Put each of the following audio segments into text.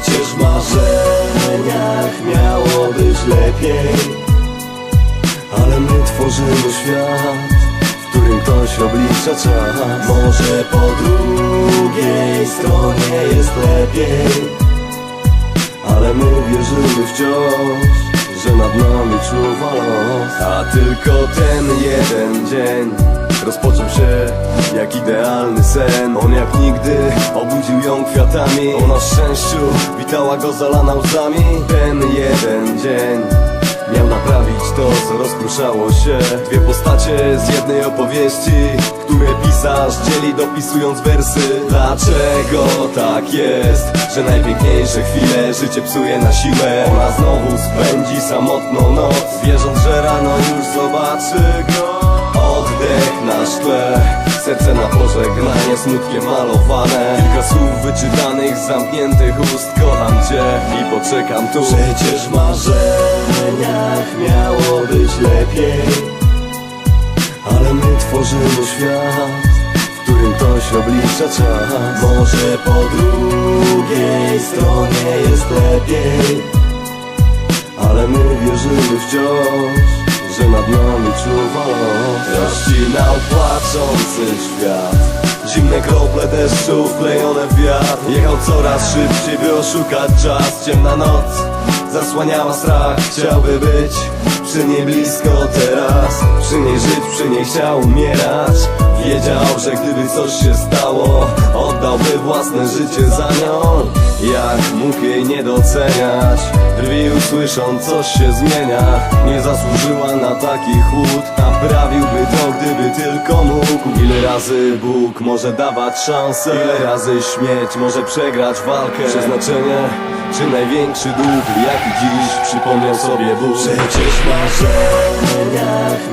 Przecież w marzeniach miało być lepiej. Ale my tworzymy świat, w którym ktoś oblicza czas. Może po drugiej stronie jest lepiej. Ale my wierzymy wciąż, że nad nami czuwa los. A tylko ten jeden dzień Rozpoczął się jak idealny sen. On jak nigdy obudził ją kwiatami. Szczęściu witała go zalana łzami Ten jeden dzień Miał naprawić to, co rozpruszało się. Dwie postacie z jednej opowieści Które pisarz dzieli dopisując wersy. Dlaczego tak jest, że najpiękniejsze chwile Życie psuje na siłę? Ona znowu spędzi samotną noc Wierząc, że rano już zobaczy go. Oddech na szkle Serce na pożegnanie smutkiem malowane. Kilka słów wyczytanych z zamkniętych ust Kocham cię i poczekam tu. Przecież w marzeniach miało być lepiej Ale my tworzymy świat w którym ktoś oblicza czas. Może po drugiej stronie jest lepiej Ale my wierzymy wciąż, że nad nami czuwa. los Rozcinał płaczący świat. Zimne krople deszczu wklejone w wiatr. Jechał coraz szybciej, by oszukać czas. Ciemna noc zasłaniała strach. Chciałby być przy niej blisko teraz Przy niej żyć, przy niej chciał umierać. Wiedział, że gdyby coś się stało Oddałby własne życie za nią. Jak mógł jej nie doceniać? Drwił słysząc coś się zmienia. Nie zasłużyła na taki chłód Naprawiłby to, gdyby tylko mógł. Ile razy Bóg może dawać szansę? Ile razy śmierć może przegrać walkę? Przeznaczenie czy największy dług Jaki dziś przypomniał sobie Bóg? Przecież marzeniach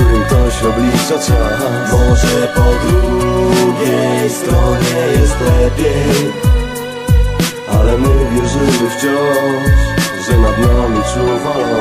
którym ktoś oblicza czas Może po drugiej stronie jest lepiej Ale my wierzymy wciąż, że nad nami czuwa los.